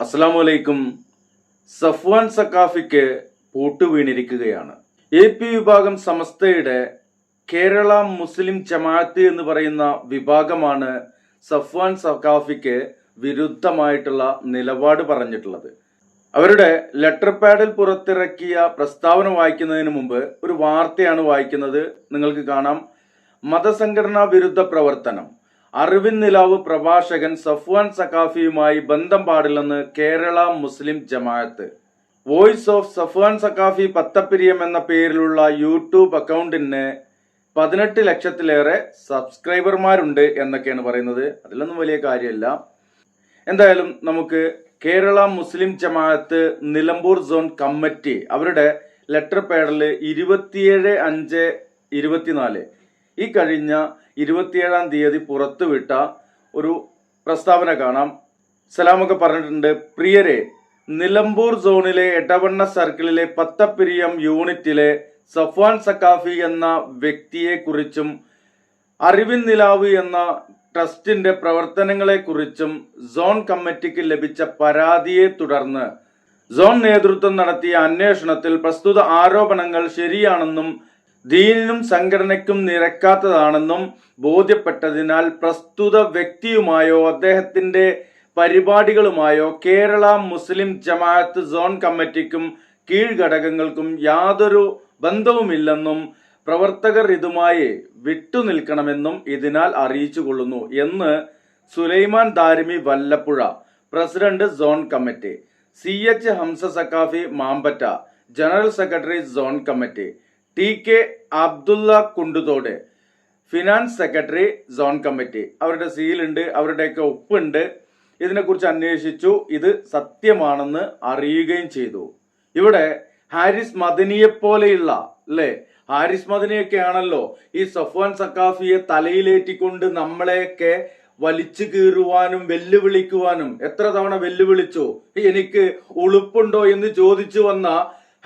അസ്സലാമു അലൈക്കും സഫ്വാൻ സക്കാഫിക്ക് പൂട്ടുവീണിരിക്കുകയാണ് എ പി വിഭാഗം സമസ്തയുടെ കേരള മുസ്ലിം ജമാഅത്ത് എന്ന് പറയുന്ന വിഭാഗമാണ് സഫ്വാൻ സക്കാഫിക്ക് വിരുദ്ധമായിട്ടുള്ള നിലപാട് പറഞ്ഞിട്ടുള്ളത്. അവരുടെ ലെറ്റർ പാഡിൽ പുറത്തിറക്കിയ പ്രസ്താവന വായിക്കുന്നതിന് മുമ്പ് ഒരു വാർത്തയാണ് വായിക്കുന്നത്. നിങ്ങൾക്ക് കാണാം. മതസംഘടനാ വിരുദ്ധ പ്രവർത്തനം. അറിവിൻ നിലാവ് പ്രഭാഷകൻ സഫ്വാൻ സക്കാഫിയുമായി ബന്ധം പാടില്ലെന്ന് കേരള മുസ്ലിം ജമാഅത്ത്. വോയിസ് ഓഫ് സഫ്വാൻ സക്കാഫി പത്തപ്പിരിയം എന്ന പേരിലുള്ള യൂട്യൂബ് അക്കൗണ്ടിന് പതിനെട്ട് ലക്ഷത്തിലേറെ സബ്സ്ക്രൈബർമാരുണ്ട് എന്നൊക്കെയാണ് പറയുന്നത്. അതിലൊന്നും വലിയ കാര്യമല്ല. എന്തായാലും നമുക്ക് കേരള മുസ്ലിം ജമാഅത്ത് നിലമ്പൂർ സോൺ കമ്മിറ്റി അവരുടെ ലെറ്റർ പേഡിൽ ഇരുപത്തിയേഴ് അഞ്ച് ഇരുപത്തിനാല്. ഈ കഴിഞ്ഞ ഇരുപത്തിയേഴാം തീയതി പുറത്തുവിട്ട ഒരു പ്രസ്താവന കാണാം. സലാമൊക്കെ പറഞ്ഞിട്ടുണ്ട്. പ്രിയരെ നിലമ്പൂർ സോണിലെ എടവണ്ണ സർക്കിളിലെ പത്തപ്പിരിയം യൂണിറ്റിലെ സഫ്വാൻ സക്കാഫി എന്ന വ്യക്തിയെ കുറിച്ചും അറിവിൻ നിലാവ് എന്ന ട്രസ്റ്റിന്റെ പ്രവർത്തനങ്ങളെക്കുറിച്ചും സോൺ കമ്മിറ്റിക്ക് ലഭിച്ച പരാതിയെ തുടർന്ന് സോൺ നേതൃത്വം നടത്തിയ അന്വേഷണത്തിൽ പ്രസ്തുത ആരോപണങ്ങൾ ശരിയാണെന്നും ദീനിനും സംഘടനയ്ക്കും നിരക്കാത്തതാണെന്നും ബോധ്യപ്പെട്ടതിനാൽ പ്രസ്തുത വ്യക്തിയുമായോ അദ്ദേഹത്തിന്റെ പരിപാടികളുമായോ കേരള മുസ്ലിം ജമാഅത്ത് സോൺ കമ്മിറ്റിക്കും കീഴ്ഘടകങ്ങൾക്കും യാതൊരു ബന്ധവുമില്ലെന്നും പ്രവർത്തകർ ഇതുമായി വിട്ടുനിൽക്കണമെന്നും ഇതിനാൽ അറിയിച്ചു കൊള്ളുന്നു എന്ന് Sulaiman Darimi Vallappuzha president zone committee C H Hamsa Saqafi Mampatta general secretary zone committee T K Abdulla Kunduthode finance secretary zone committee അവരുടെ സീലുണ്ട് അവരുടെയൊക്കെ ഒപ്പുണ്ട്. ഇതിനെക്കുറിച്ച് അന്വേഷിച്ചു. ഇത് സത്യമാണെന്ന് അറിയുകയും ചെയ്തു. ഇവിടെ ഹാരിസ് മദനിയെ പോലെയുള്ള അല്ലേ? ഹാരിസ് മദനിയൊക്കെ ആണല്ലോ ഈ സഫ്വാൻ സക്കാഫിയെ തലയിലേറ്റിക്കൊണ്ട് നമ്മളെയൊക്കെ വലിച്ചു കീറുവാനും വെല്ലുവിളിക്കുവാനും എത്ര തവണ വെല്ലുവിളിച്ചു? എനിക്ക് ഉളുപ്പുണ്ടോ എന്ന് ചോദിച്ചു വന്ന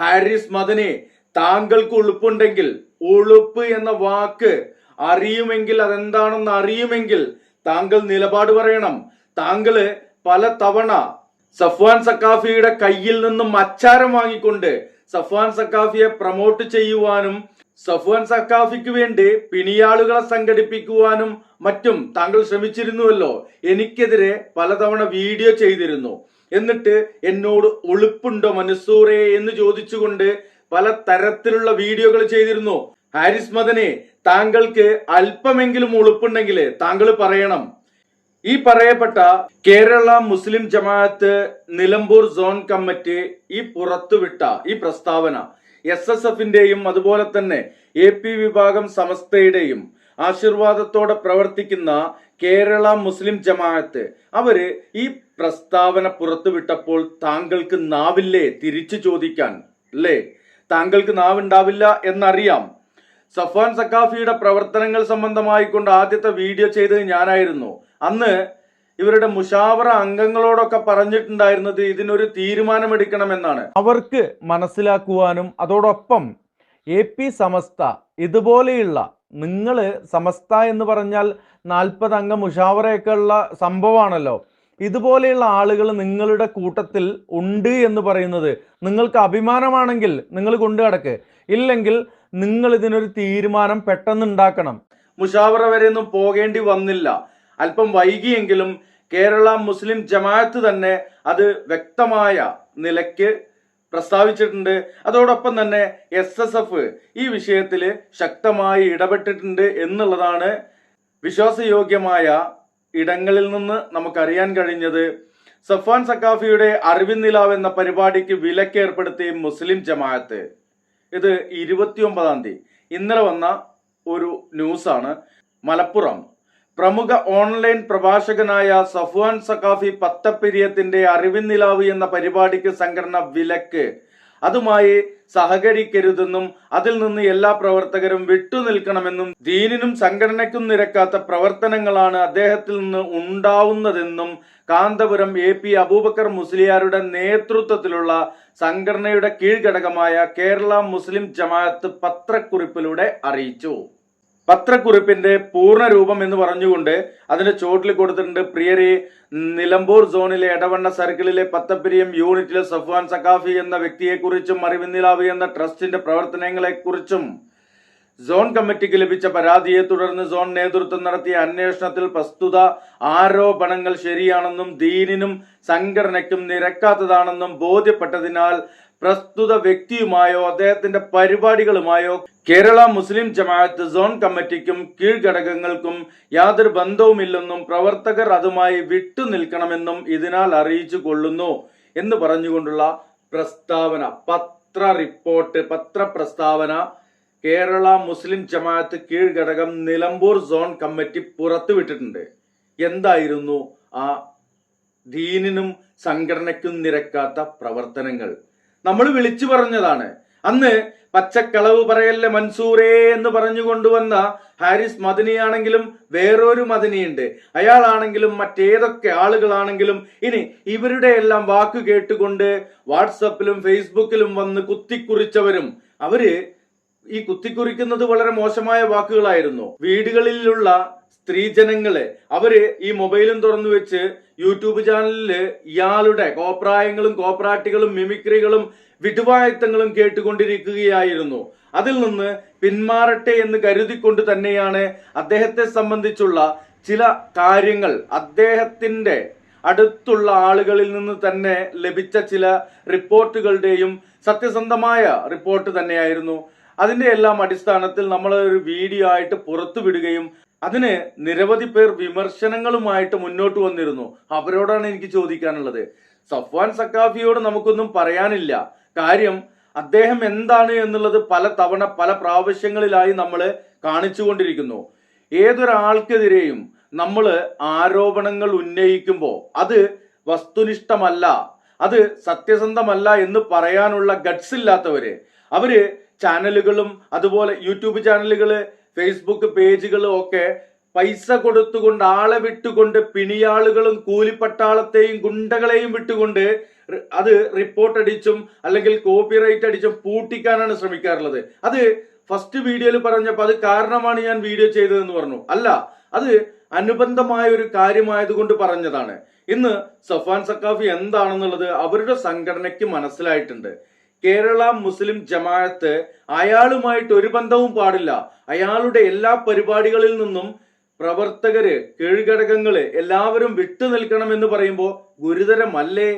ഹാരിസ് മദനി താങ്കൾക്ക് ഉളുപ്പുണ്ടെങ്കിൽ ഉളുപ്പ് എന്ന വാക്ക് അറിയുമെങ്കിൽ അതെന്താണെന്ന് അറിയുമെങ്കിൽ താങ്കൾ നിലപാട് പറയണം. താങ്കൾ പല തവണ സഫ്വാൻ സക്കാഫിയുടെ കയ്യിൽ നിന്നും അച്ചാരം വാങ്ങിക്കൊണ്ട് സഫ്വാൻ സക്കാഫിയെ പ്രൊമോട്ട് ചെയ്യുവാനും സഫ്വാൻ സക്കാഫിക്ക് വേണ്ടി പിണിയാളുകളെ സംഘടിപ്പിക്കുവാനും മറ്റും താങ്കൾ ശ്രമിച്ചിരുന്നുവല്ലോ. എനിക്കെതിരെ പലതവണ വീഡിയോ ചെയ്തിരുന്നു. എന്നിട്ട് എന്നോട് ഒളിപ്പുണ്ടോ മനസ്സൂറേ എന്ന് ചോദിച്ചുകൊണ്ട് പല തരത്തിലുള്ള വീഡിയോകൾ ചെയ്തിരുന്നു. ഹാരിസ് മദനെ താങ്കൾക്ക് അല്പമെങ്കിലും ഉളുപ്പുണ്ടെങ്കിൽ താങ്കൾ പറയണം. ഈ പറയപ്പെട്ട കേരള മുസ്ലിം ജമാഅത്ത് നിലമ്പൂർ സോൺ കമ്മിറ്റി ഈ പുറത്തുവിട്ട ഈ പ്രസ്താവന എസ് എസ് എഫിന്റെയും അതുപോലെ തന്നെ എ പി വിഭാഗം സമസ്തയുടെയും ആശീർവാദത്തോടെ പ്രവർത്തിക്കുന്ന കേരള മുസ്ലിം ജമാഅത്ത് അവർ ഈ പ്രസ്താവന പുറത്തുവിട്ടപ്പോൾ താങ്കൾക്ക് നാവില്ലേ തിരിച്ചു ചോദിക്കാൻ അല്ലേ? താങ്കൾക്ക് നാവുണ്ടാവില്ല എന്നറിയാം. സഫാൻ സക്കാഫിയുടെ പ്രവർത്തനങ്ങൾ സംബന്ധമായി കൊണ്ട് ആദ്യത്തെ വീഡിയോ ചെയ്തത് ഞാനായിരുന്നു. അന്ന് ഇവരുടെ മുഷാവറ അംഗങ്ങളോടൊക്കെ പറഞ്ഞിട്ടുണ്ടായിരുന്നത് ഇതിനൊരു തീരുമാനമെടുക്കണമെന്നാണ്. അവർക്ക് മനസ്സിലാക്കുവാനും അതോടൊപ്പം എ പി സമസ്ത ഇതുപോലെയുള്ള നിങ്ങൾ സമസ്ത എന്ന് പറഞ്ഞാൽ നാൽപ്പത് അംഗ മുഷാവറയൊക്കെ ഉള്ള സംഭവമാണല്ലോ. ഇതുപോലെയുള്ള ആളുകൾ നിങ്ങളുടെ കൂട്ടത്തിൽ ഉണ്ട് എന്ന് പറയുന്നത് നിങ്ങൾക്ക് അഭിമാനമാണെങ്കിൽ നിങ്ങൾ കൊണ്ടു കിടക്ക് ഇല്ലെങ്കിൽ നിങ്ങൾ ഇതിനൊരു തീരുമാനം പെട്ടെന്ന് ഉണ്ടാക്കണം. മുഷാവറ വരെ ഒന്നും പോകേണ്ടി വന്നില്ല. അല്പം വൈകിയെങ്കിലും കേരള മുസ്ലിം ജമാഅത്ത് തന്നെ അത് വ്യക്തമായ നിലയ്ക്ക് പ്രസ്താവിച്ചിട്ടുണ്ട്. അതോടൊപ്പം തന്നെ എസ് എസ് എഫ് ഈ വിഷയത്തിൽ ശക്തമായി ഇടപെട്ടിട്ടുണ്ട് എന്നുള്ളതാണ് വിശ്വാസയോഗ്യമായ ഇടങ്ങളിൽ നിന്ന് നമുക്കറിയാൻ കഴിഞ്ഞത് സഫാൻ സക്കാഫിയുടെ അറിവിൻ നിലാവ് എന്ന പരിപാടിക്ക് വിലക്ക് ഏർപ്പെടുത്തി മുസ്ലിം ജമാഅത്ത്. ഇത് ഇരുപത്തിയൊമ്പതാം തീയതി. ഇന്നലെ വന്ന ഒരു ന്യൂസാണ് മലപ്പുറം. പ്രമുഖ ഓൺലൈൻ പ്രഭാഷകനായ സഫ്വാൻ സക്കാഫി പത്തപ്പിരിയത്തിന്റെ അറിവിൻ നിലാവ് എന്ന പരിപാടിക്ക് സംഘടന വിലക്ക്. അതുമായി സഹകരിക്കരുതെന്നും അതിൽ നിന്ന് എല്ലാ പ്രവർത്തകരും വിട്ടുനിൽക്കണമെന്നും ദീനിനും സംഘടനയ്ക്കും നിരക്കാത്ത പ്രവർത്തനങ്ങളാണ് അദ്ദേഹത്തിൽ നിന്ന് ഉണ്ടാവുന്നതെന്നും കാന്തപുരം എ പി അബൂബക്കർ മുസ്ലിയാരുടെ നേതൃത്വത്തിലുള്ള സംഘടനയുടെ കീഴ്ഘടകമായ കേരള മുസ്ലിം ജമാഅത്ത് പത്രക്കുറിപ്പിലൂടെ അറിയിച്ചു. പത്രക്കുറിപ്പിന്റെ പൂർണ രൂപം എന്ന് പറഞ്ഞുകൊണ്ട് അതിന്റെ ചോട്ടിൽ കൊടുത്തിട്ടുണ്ട് പ്രിയരെ നിലമ്പൂർ സോണിലെ എടവണ്ണ സർക്കിളിലെ പത്തപ്പിരിയം യൂണിറ്റിലെ സഫ്വാൻ സക്കാഫി എന്ന വ്യക്തിയെക്കുറിച്ചും അറിവിന്ദിലാവ് എന്ന ട്രസ്റ്റിന്റെ പ്രവർത്തനങ്ങളെക്കുറിച്ചും സോൺ കമ്മിറ്റിക്ക് ലഭിച്ച പരാതിയെ തുടർന്ന് സോൺ നേതൃത്വം നടത്തിയ അന്വേഷണത്തിൽ പ്രസ്തുത ആരോപണങ്ങൾ ശരിയാണെന്നും ദീനിനും സംഘടനയ്ക്കും നിരക്കാത്തതാണെന്നും ബോധ്യപ്പെട്ടതിനാൽ പ്രസ്തുത വ്യക്തിയുമായോ അദ്ദേഹത്തിന്റെ പരിപാടികളുമായോ കേരള മുസ്ലിം ജമാഅത്ത് സോൺ കമ്മിറ്റിക്കും കീഴ്ഘടകങ്ങൾക്കും യാതൊരു ബന്ധവുമില്ലെന്നും പ്രവർത്തകർ അതുമായി വിട്ടുനിൽക്കണമെന്നും ഇതിനാൽ അറിയിച്ചു കൊള്ളുന്നു എന്ന് പറഞ്ഞുകൊണ്ടുള്ള പ്രസ്താവന പത്ര റിപ്പോർട്ട് പത്ര പ്രസ്താവന കേരള മുസ്ലിം ജമാഅത്ത് കീഴ്ഘടകം നിലമ്പൂർ സോൺ കമ്മിറ്റി പുറത്തുവിട്ടിട്ടുണ്ട്. എന്തായിരുന്നു ആ ദീനിനും സംഘടനയ്ക്കും നിരക്കാത്ത പ്രവർത്തനങ്ങൾ? നമ്മൾ വിളിച്ചു പറഞ്ഞതാണ്. അന്ന് പച്ചക്കളവ് പറയല്ല മൻസൂറേ എന്ന് പറഞ്ഞു കൊണ്ടുവന്ന ഹാരിസ് മദനിയാണെങ്കിലും വേറൊരു മദനിയുണ്ട്. അയാളാണെങ്കിലും മറ്റേതൊക്കെ ആളുകളാണെങ്കിലും ഇനി ഇവരുടെ എല്ലാം വാക്ക് കേട്ടുകൊണ്ട് വാട്സപ്പിലും ഫേസ്ബുക്കിലും വന്ന് കുത്തിക്കുറിച്ചവരും അവർ ഈ കുത്തിക്കുറിക്കുന്നത് വളരെ മോശമായ വാക്കുകളായിരുന്നു. വീടുകളിലുള്ള സ്ത്രീജനങ്ങൾ അവർ ഈ മൊബൈലും തുറന്നു വെച്ച് യൂട്യൂബ് ചാനലിൽ ഇയാളുടെ കോപ്രായങ്ങളും കോപ്രാട്ടികളും മിമിക്രികളും വിടുവായത്തങ്ങളും കേട്ടുകൊണ്ടിരിക്കുകയായിരുന്നു. അതിൽ നിന്ന് പിന്മാറട്ടെ എന്ന് കരുതിക്കൊണ്ട് തന്നെയാണ് അദ്ദേഹത്തെ സംബന്ധിച്ചുള്ള ചില കാര്യങ്ങൾ അദ്ദേഹത്തിന്റെ അടുത്തുള്ള ആളുകളിൽ നിന്ന് തന്നെ ലഭിച്ച ചില റിപ്പോർട്ടുകളുടെയും സത്യസന്ധമായ റിപ്പോർട്ട് തന്നെയായിരുന്നു. അതിന്റെ എല്ലാം അടിസ്ഥാനത്തിൽ നമ്മൾ ഒരു വീഡിയോ ആയിട്ട് പുറത്തുവിടുകയും അതിന് നിരവധി പേർ വിമർശനങ്ങളുമായിട്ട് മുന്നോട്ട് വന്നിരുന്നു. അവരോടാണ് എനിക്ക് ചോദിക്കാനുള്ളത്. സഫ്വാൻ സക്കാഫിയോട് നമുക്കൊന്നും പറയാനില്ല. കാര്യം അദ്ദേഹം എന്താണ് എന്നുള്ളത് പല തവണ പല പ്രാവശ്യങ്ങളിലായി നമ്മൾ കാണിച്ചുകൊണ്ടിരിക്കുന്നു. ഏതൊരാൾക്കെതിരെയും നമ്മൾ ആരോപണങ്ങൾ ഉന്നയിക്കുമ്പോൾ അത് വസ്തുനിഷ്ഠമല്ല അത് സത്യസന്ധമല്ല എന്ന് പറയാനുള്ള ഗഡ്സ് ഇല്ലാത്തവര്. അവർ ചാനലുകളും അതുപോലെ യൂട്യൂബ് ചാനലുകൾ ഫേസ്ബുക്ക് പേജുകളും ഒക്കെ പൈസ കൊടുത്തുകൊണ്ട് ആളെ വിട്ടുകൊണ്ട് പിണിയാളുകളും കൂലിപ്പട്ടാളത്തെയും ഗുണ്ടകളെയും വിട്ടുകൊണ്ട് അത് റിപ്പോർട്ട് അടിച്ചും അല്ലെങ്കിൽ കോപ്പിറൈറ്റ് അടിച്ചും പൂട്ടിക്കാനാണ് ശ്രമിക്കാറുള്ളത്. അത് ഫസ്റ്റ് വീഡിയോയിൽ പറഞ്ഞപ്പോൾ അത് കാരണമാണ് ഞാൻ വീഡിയോ ചെയ്തതെന്ന് പറഞ്ഞു. അല്ല അത് അനുബന്ധമായ ഒരു കാര്യമായതുകൊണ്ട് പറഞ്ഞതാണ്. ഇന്ന് സഫാൻ സക്കാഫി എന്താണെന്നുള്ളത് അവരുടെ സംഘടനയ്ക്ക് മനസ്സിലായിട്ടുണ്ട്. കേരള മുസ്ലിം ജമാഅത്ത് അയാളുമായിട്ട് ഒരു ബന്ധവും പാടില്ല. അയാളുടെ എല്ലാ പരിപാടികളിൽ നിന്നും പ്രവർത്തകര് കീഴ്ഘടകങ്ങൾ എല്ലാവരും വിട്ടു നിൽക്കണം എന്ന് പറയുമ്പോൾ ഗുരുതരമല്ലേ?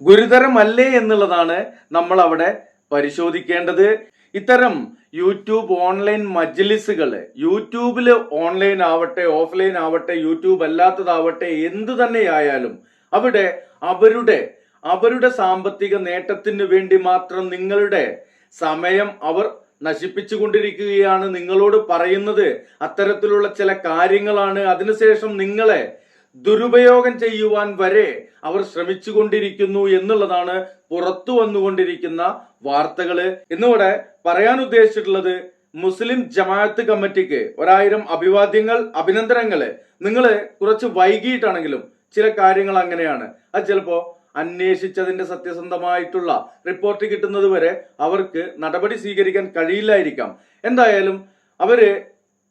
ഗുരുതരമല്ലേ എന്നുള്ളതാണ് നമ്മൾ അവിടെ പരിശോധിക്കേണ്ടത്. ഇത്തരം യൂട്യൂബ് ഓൺലൈൻ മജ്ലിസുകൾ യൂട്യൂബിൽ ഓൺലൈൻ ആവട്ടെ ഓഫ്ലൈൻ ആവട്ടെ യൂട്യൂബ് അല്ലാത്തതാവട്ടെ എന്തു തന്നെയായാലും അവിടെ അവരുടെ അവരുടെ സാമ്പത്തിക നേട്ടത്തിന് വേണ്ടി മാത്രം നിങ്ങളുടെ സമയം അവർ നശിപ്പിച്ചുകൊണ്ടിരിക്കുകയാണ്. നിങ്ങളോട് പറയുന്നത് അത്തരത്തിലുള്ള ചില കാര്യങ്ങളാണ്. അതിനുശേഷം നിങ്ങളെ ദുരുപയോഗം ചെയ്യുവാൻ വരെ അവർ ശ്രമിച്ചുകൊണ്ടിരിക്കുന്നു എന്നുള്ളതാണ് പുറത്തു വന്നുകൊണ്ടിരിക്കുന്ന വാർത്തകൾ. ഇന്നിവിടെ പറയാൻ ഉദ്ദേശിച്ചിട്ടുള്ളത് മുസ്ലിം ജമാഅത്ത് കമ്മിറ്റിക്ക് ഒരായിരം അഭിവാദ്യങ്ങൾ അഭിനന്ദനങ്ങൾ നിങ്ങൾ കുറച്ച് വൈകിട്ടാണെങ്കിലും ചില കാര്യങ്ങൾ അങ്ങനെയാണ്. അത് ചിലപ്പോ അന്വേഷിച്ചതിന്റെ സത്യസന്ധമായിട്ടുള്ള റിപ്പോർട്ട് കിട്ടുന്നത് വരെ അവർക്ക് നടപടി സ്വീകരിക്കാൻ കഴിയില്ലായിരിക്കാം. എന്തായാലും അവർ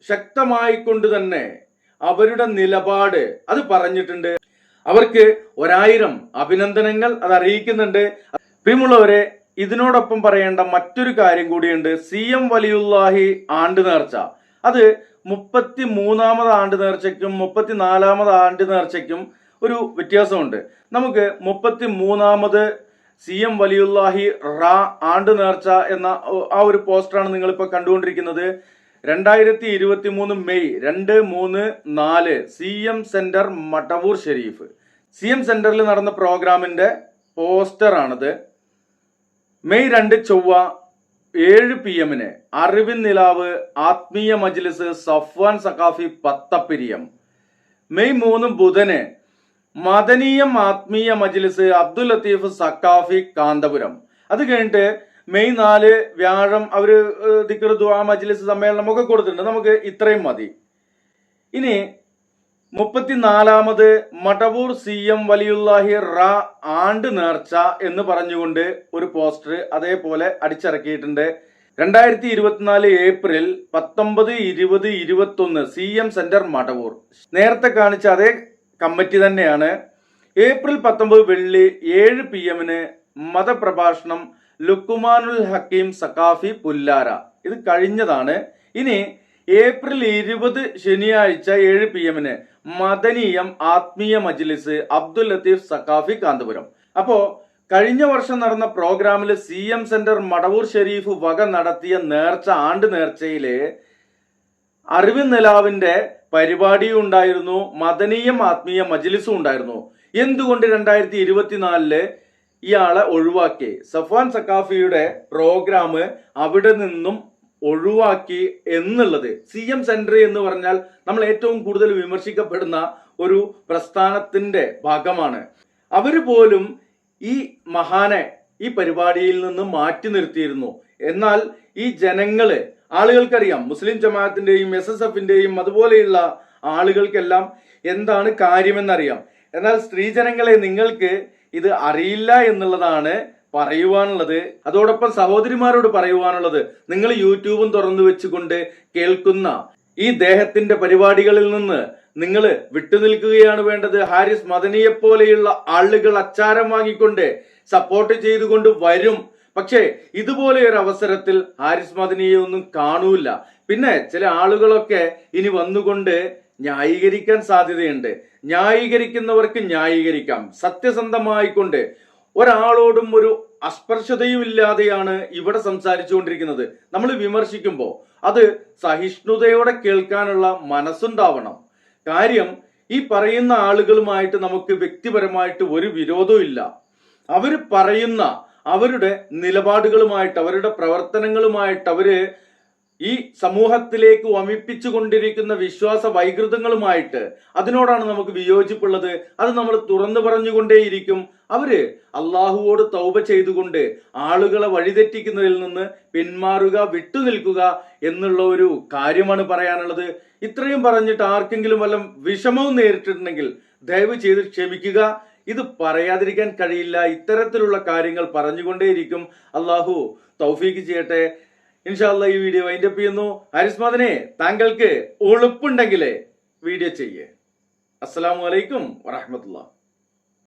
ശക്തമായിക്കൊണ്ട് തന്നെ അവരുടെ നിലപാട് അത് പറഞ്ഞിട്ടുണ്ട്. അവർക്ക് ഒരായിരം അഭിനന്ദനങ്ങൾ അത് അറിയിക്കുന്നുണ്ട്. പ്രിയമുള്ളവരെ ഇതിനോടൊപ്പം പറയേണ്ട മറ്റൊരു കാര്യം കൂടിയുണ്ട്. സി എം വലിയുല്ലാഹി ആണ്ട് നേർച്ച. അത് മുപ്പത്തി മൂന്നാമത് ആണ്ട് നേർച്ചയ്ക്കും മുപ്പത്തിനാലാമത് ആണ്ട് നേർച്ചയ്ക്കും ഒരു വ്യത്യാസമുണ്ട്. നമുക്ക് മുപ്പത്തി മൂന്നാമത് സി എം വലിയുല്ലാഹി റാ ആണ്ട് നേർച്ച എന്ന ആ ഒരു പോസ്റ്ററാണ് നിങ്ങളിപ്പോൾ കണ്ടുകൊണ്ടിരിക്കുന്നത്. രണ്ടായിരത്തി ഇരുപത്തി മൂന്ന് മെയ് രണ്ട് മൂന്ന് നാല് C M centre Mattavoor Shareef. C M സെന്ററിൽ നടന്ന പ്രോഗ്രാമിന്റെ പോസ്റ്ററാണിത്. മെയ് രണ്ട് ചൊവ്വ ഏഴ് പി എമ്മിന് അറിവിൻ നിലാവ് ആത്മീയ മജ്ലിസ് സഫ്വാൻ സഖാഫി പത്തപ്പിരിയം. മെയ് മൂന്ന് ബുധന് മദനീയം ആത്മീയ മജ്ലിസ് അബ്ദുൽ ലത്തീഫ് സക്കാഫി കാന്തപുരം. അത് കഴിഞ്ഞിട്ട് മെയ് നാല് വ്യാഴം അവർ ഏഹ്, ദിക്ർ ദുആ മജ്ലിസ് സമ്മേളനം ഒക്കെ കൊടുത്തിട്ടുണ്ട്. നമുക്ക് ഇത്രയും മതി. ഇനി മുപ്പത്തിനാലാമത് മടവൂർ സി എം വലിയുല്ലാഹി റ ആണ്ട് നേർച്ച എന്ന് പറഞ്ഞുകൊണ്ട് ഒരു പോസ്റ്റർ അതേപോലെ അടിച്ചിറക്കിയിട്ടുണ്ട്. രണ്ടായിരത്തി ഇരുപത്തിനാല് ഏപ്രിൽ പത്തൊമ്പത് ഇരുപത് ഇരുപത്തൊന്ന് സി എം സെന്റർ മടവൂർ. നേരത്തെ കാണിച്ച അതേ കമ്മിറ്റി തന്നെയാണ്. ഏപ്രിൽ പത്തൊമ്പത് വെള്ളി ഏഴ് പി എമ്മിന് മതപ്രഭാഷണം ലുക്കുമാനുൽ ഹക്കീം സക്കാഫി പുല്ലാര. ഇത് കഴിഞ്ഞതാണ്. ഇനി ഏപ്രിൽ ഇരുപത് ശനിയാഴ്ച ഏഴ് പി എമ്മിന് മദനീയം ആത്മീയ മജ്ലിസ് അബ്ദുൽ ലത്തീഫ് സക്കാഫി കാന്തപുരം. അപ്പോ കഴിഞ്ഞ വർഷം നടന്ന പ്രോഗ്രാമിൽ C M centre Madavoor Shareef വക നടത്തിയ നേർച്ച ആണ്ട് നേർച്ചയിലെ അറിവ് നിലാവിന്റെ പരിപാടിയും ഉണ്ടായിരുന്നു. മദനീയം ആത്മീയ മജ്ലിസും ഉണ്ടായിരുന്നു. എന്തുകൊണ്ട് രണ്ടായിരത്തി ഇരുപത്തിനാലിൽ ഇയാളെ ഒഴിവാക്കി? സഫാൻ സക്കാഫിയുടെ പ്രോഗ്രാം അവിടെ നിന്നും ഒഴിവാക്കി എന്നുള്ളത്. സി എം സെന്റർ എന്ന് പറഞ്ഞാൽ നമ്മൾ ഏറ്റവും കൂടുതൽ വിമർശിക്കപ്പെടുന്ന ഒരു പ്രസ്ഥാനത്തിന്റെ ഭാഗമാണ്. അവർ പോലും ഈ മഹാനെ ഈ പരിപാടിയിൽ നിന്ന് മാറ്റി നിർത്തിയിരുന്നു. എന്നാൽ ഈ ജനങ്ങൾ ആളുകൾക്കറിയാം. മുസ്ലിം ജമാഅത്തിന്റെയും എസ് എസ് എഫിന്റെയും അതുപോലെയുള്ള ആളുകൾക്കെല്ലാം എന്താണ് കാര്യമെന്നറിയാം. എന്നാൽ സ്ത്രീജനങ്ങളെ നിങ്ങൾക്ക് ഇത് അറിയില്ല എന്നുള്ളതാണ് പറയുവാനുള്ളത്. അതോടൊപ്പം സഹോദരിമാരോട് പറയുവാനുള്ളത്. നിങ്ങൾ യൂട്യൂബും തുറന്നു വെച്ചുകൊണ്ട് കേൾക്കുന്ന ഈ ദേഹത്തിന്റെ പരിപാടികളിൽ നിന്ന് നിങ്ങൾ വിട്ടുനിൽക്കുകയാണ് വേണ്ടത്. ഹാരിസ് മദനിയെ പോലെയുള്ള ആളുകൾ അച്ചാരം വാങ്ങിക്കൊണ്ട് സപ്പോർട്ട് ചെയ്തുകൊണ്ട് വരും പക്ഷേ ഇതുപോലെ ഒരു അവസരത്തിൽ ഹാരിസ് മദനിയെ ഒന്നും കാണൂല. പിന്നെ ചില ആളുകളൊക്കെ ഇനി വന്നുകൊണ്ട് ന്യായീകരിക്കാൻ സാധ്യതയുണ്ട്. ന്യായീകരിക്കുന്നവർക്ക് ന്യായീകരിക്കാം. സത്യസന്ധമായിക്കൊണ്ട് ഒരാളോടും ഒരു അസ്പർശതയും ഇല്ലാതെയാണ് ഇവിടെ സംസാരിച്ചുകൊണ്ടിരിക്കുന്നത്. നമ്മൾ വിമർശിക്കുമ്പോൾ അത് സഹിഷ്ണുതയോടെ കേൾക്കാനുള്ള മനസ്സുണ്ടാവണം. കാര്യം ഈ പറയുന്ന ആളുകളുമായിട്ട് നമുക്ക് വ്യക്തിപരമായിട്ട് ഒരു വിരോധവും ഇല്ല അവർ പറയുന്ന അവരുടെ നിലപാടുകളുമായിട്ട് അവരുടെ പ്രവർത്തനങ്ങളുമായിട്ട് അവർ ഈ സമൂഹത്തിലേക്ക് വമിപ്പിച്ചു കൊണ്ടിരിക്കുന്ന വിശ്വാസ വൈകൃതങ്ങളുമായിട്ട് അതിനോടാണ് നമുക്ക് വിയോജിപ്പുള്ളത്. അത് നമ്മൾ തുറന്നു പറഞ്ഞുകൊണ്ടേയിരിക്കും. അവർ അള്ളാഹുവോട് തൗബ ചെയ്തുകൊണ്ട് ആളുകളെ വഴിതെറ്റിക്കുന്നതിൽ നിന്ന് പിന്മാറുക വിട്ടുനിൽക്കുക എന്നുള്ള ഒരു കാര്യമാണ് പറയാനുള്ളത്. ഇത്രയും പറഞ്ഞിട്ട് ആർക്കെങ്കിലും വല്ല വിഷമവും നേരിട്ടിട്ടുണ്ടെങ്കിൽ ദയവ് ചെയ്ത് ക്ഷമിക്കുക. ഇത് പറയാതിരിക്കാൻ കഴിയില്ല. ഇത്തരത്തിലുള്ള കാര്യങ്ങൾ പറഞ്ഞുകൊണ്ടേയിരിക്കും. അള്ളാഹു തൗഫീക്ക് ചെയ്യട്ടെ. ഇൻഷാല്ല ഈ വീഡിയോ അതിന്റെ ചെയ്യുന്നു. ഹരിസ്മദനെ താങ്കൾക്ക് ഉളുപ്പുണ്ടെങ്കിലേ വീഡിയോ ചെയ്യേ. അസ്സാം വലൈക്കും വറഹമത്തുള്ള